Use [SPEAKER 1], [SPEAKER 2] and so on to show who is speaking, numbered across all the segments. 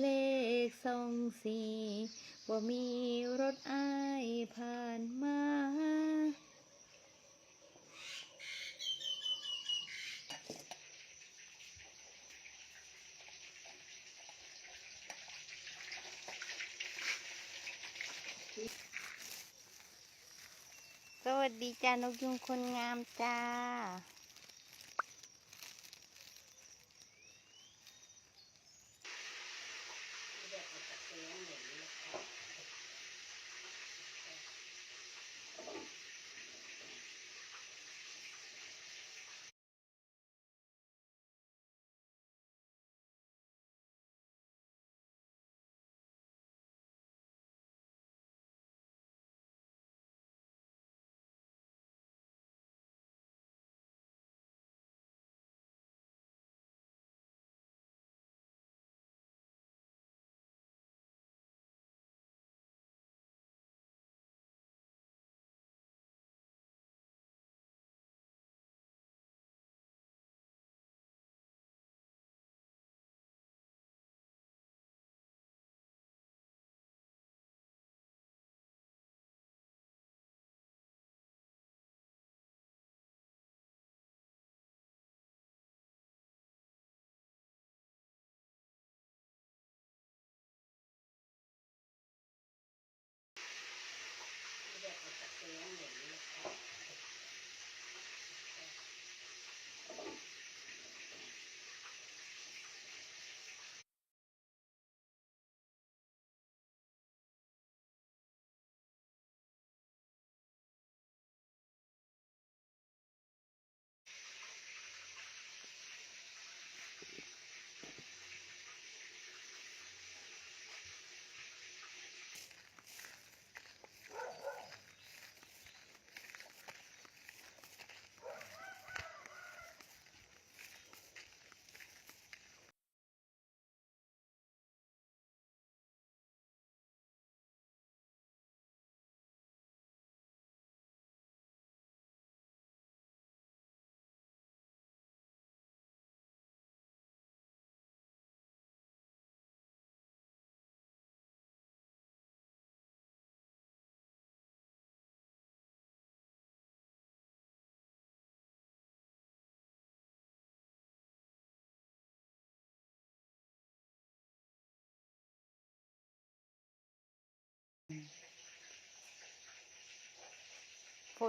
[SPEAKER 1] เลขสองสี่ว่ามีรถอายผ่านมาสวัสดีจ้านกยุงคนงามจ้า ฝ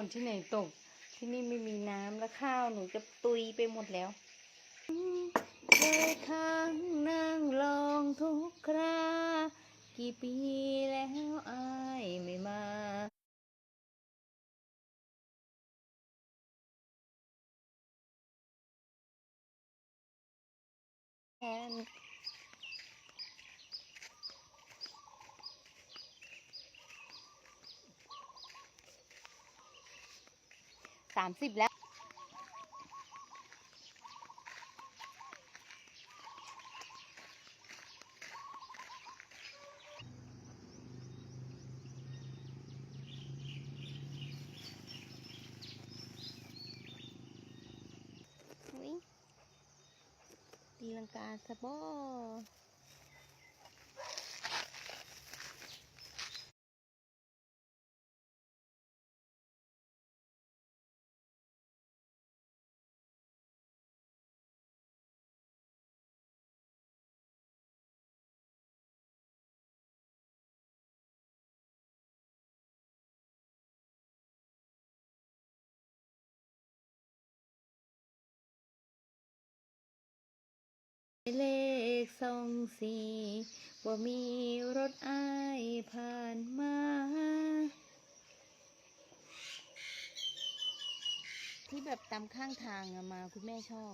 [SPEAKER 1] นที่ไหนตก ที่นี่ไม่มีน้ำและข้าวหนูจะตุยไปหมดแล้วเคยค้างนั่งรองทุกครา กี่ปีแล้วอายไม่มา แอน สามสิบแล้ว ตีลังกาสะบอ เลขสองสี่ว่ามีรถอายผ่านมา ที่แบบตามข้างทางอะมาคุณแม่ชอบ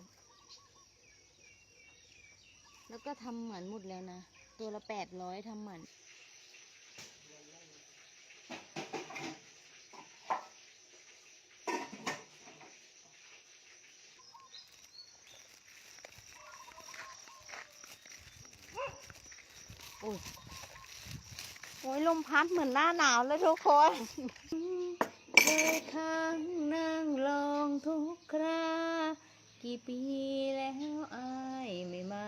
[SPEAKER 1] แล้วก็ทำเหมือนหมดแล้วนะ ตัวละแปดร้อยทำเหมือน โอ้ยโอ้ยลมพัดเหมือนหน้าหนาวเลยทุกคนเคยค้างนั่งลองทุกครา กี่ปีแล้วอายไม่มา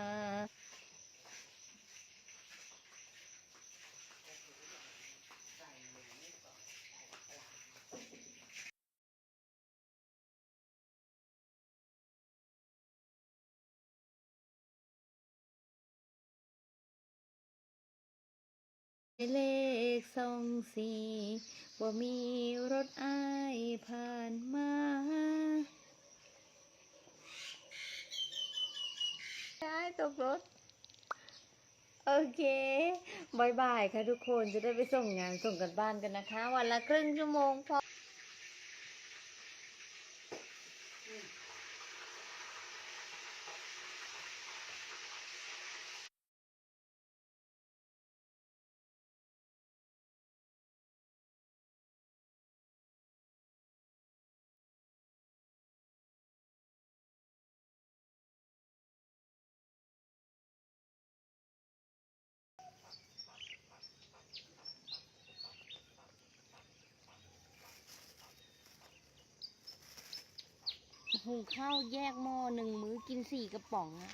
[SPEAKER 1] เลขสองสี่ว่ามีรถอ้ายผ่านมาได้ตกรถ โอเคบายบายค่ะทุกคนจะได้ไปส่งงานส่งกันบ้านกันนะคะ วันละครึ่งชั่วโมงพอ หุงข้าวแยกหม้อหนึ่งมื้อกินสี่กระป๋องอะ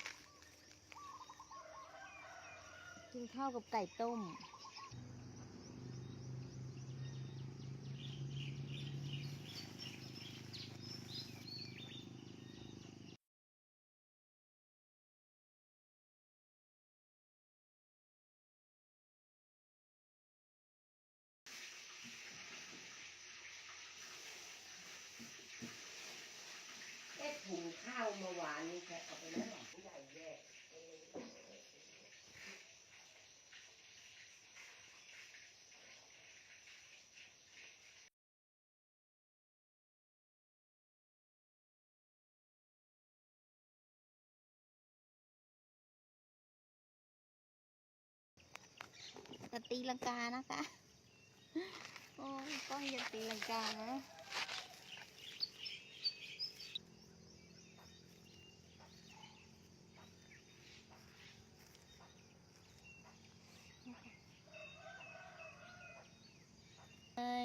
[SPEAKER 1] กินข้าวกับไก่ต้ม
[SPEAKER 2] ข้าวเมื่อวานนี้แกเอาไปแล้วเหรอใหญ่แย่
[SPEAKER 1] จะตีลังกานะคะ โอ้ยก้อยอย่าตีลังกานะ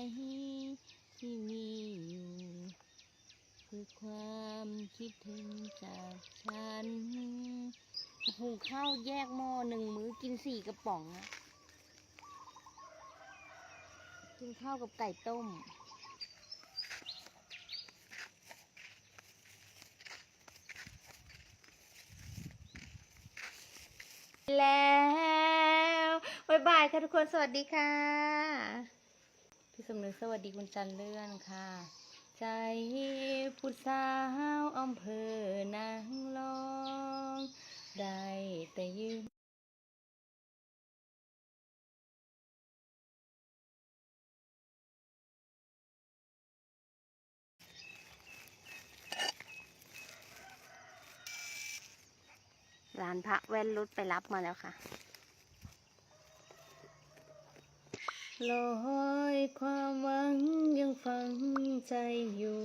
[SPEAKER 1] ที่มีอยู่ คือความคิดถึงจากฉันหุงข้าวแยกหม้อหนึ่งมื้อกินสี่กระป๋องอะกินข้าวกับไก่ต้ม แล้วบายบายค่ะทุกคน สวัสดีค่ะ สมนึกสวัสดีคุณจันเลื่อนค่ะ ใจผู้สาวอำเภอนางรอง ได้แต่ยืนร้านพระแว่นรุดไปรับมาแล้วค่ะ ลอยความหวังยังฝังใจอยู่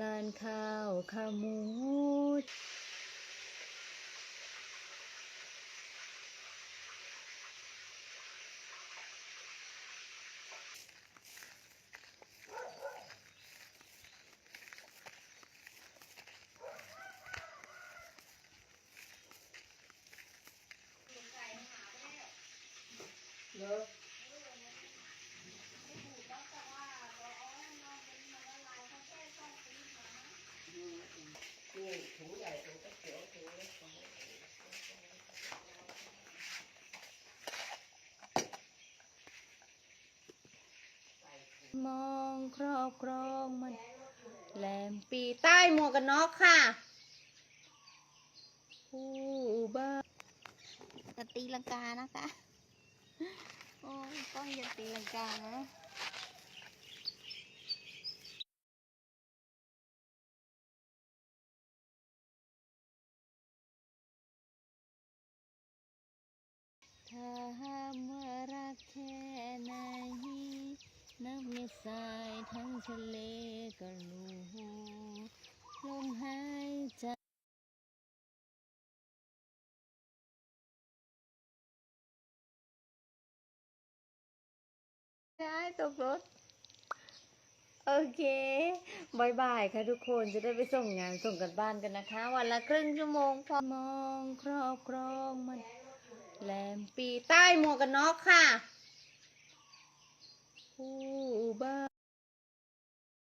[SPEAKER 1] ลานข้าวขาหมู
[SPEAKER 2] เนอะนี่ถุงใหญ่ถุงก็เขียวถุงเล็กถุงเล็ก
[SPEAKER 1] ม อบครองมันแหลมปีใต้หมวกกันน็อกค่ะผู้บ้าจะตีลังกานะคะ โอ้ยก้อยอย่าตีลังกานะถ้าว่ารักแค่ไหน น้ำในสายทั้งทะเลก็รู้ลมหายใจได้ตกรถ โอเคบายบายค่ะทุกคนจะได้ไปส่งงานส่งกันบ้านกันนะคะ วันละครึ่งชั่วโมงพอมองครอบครองมันแหลมปีใต้หมวกกันน็อกค่ะ ผู้บ้า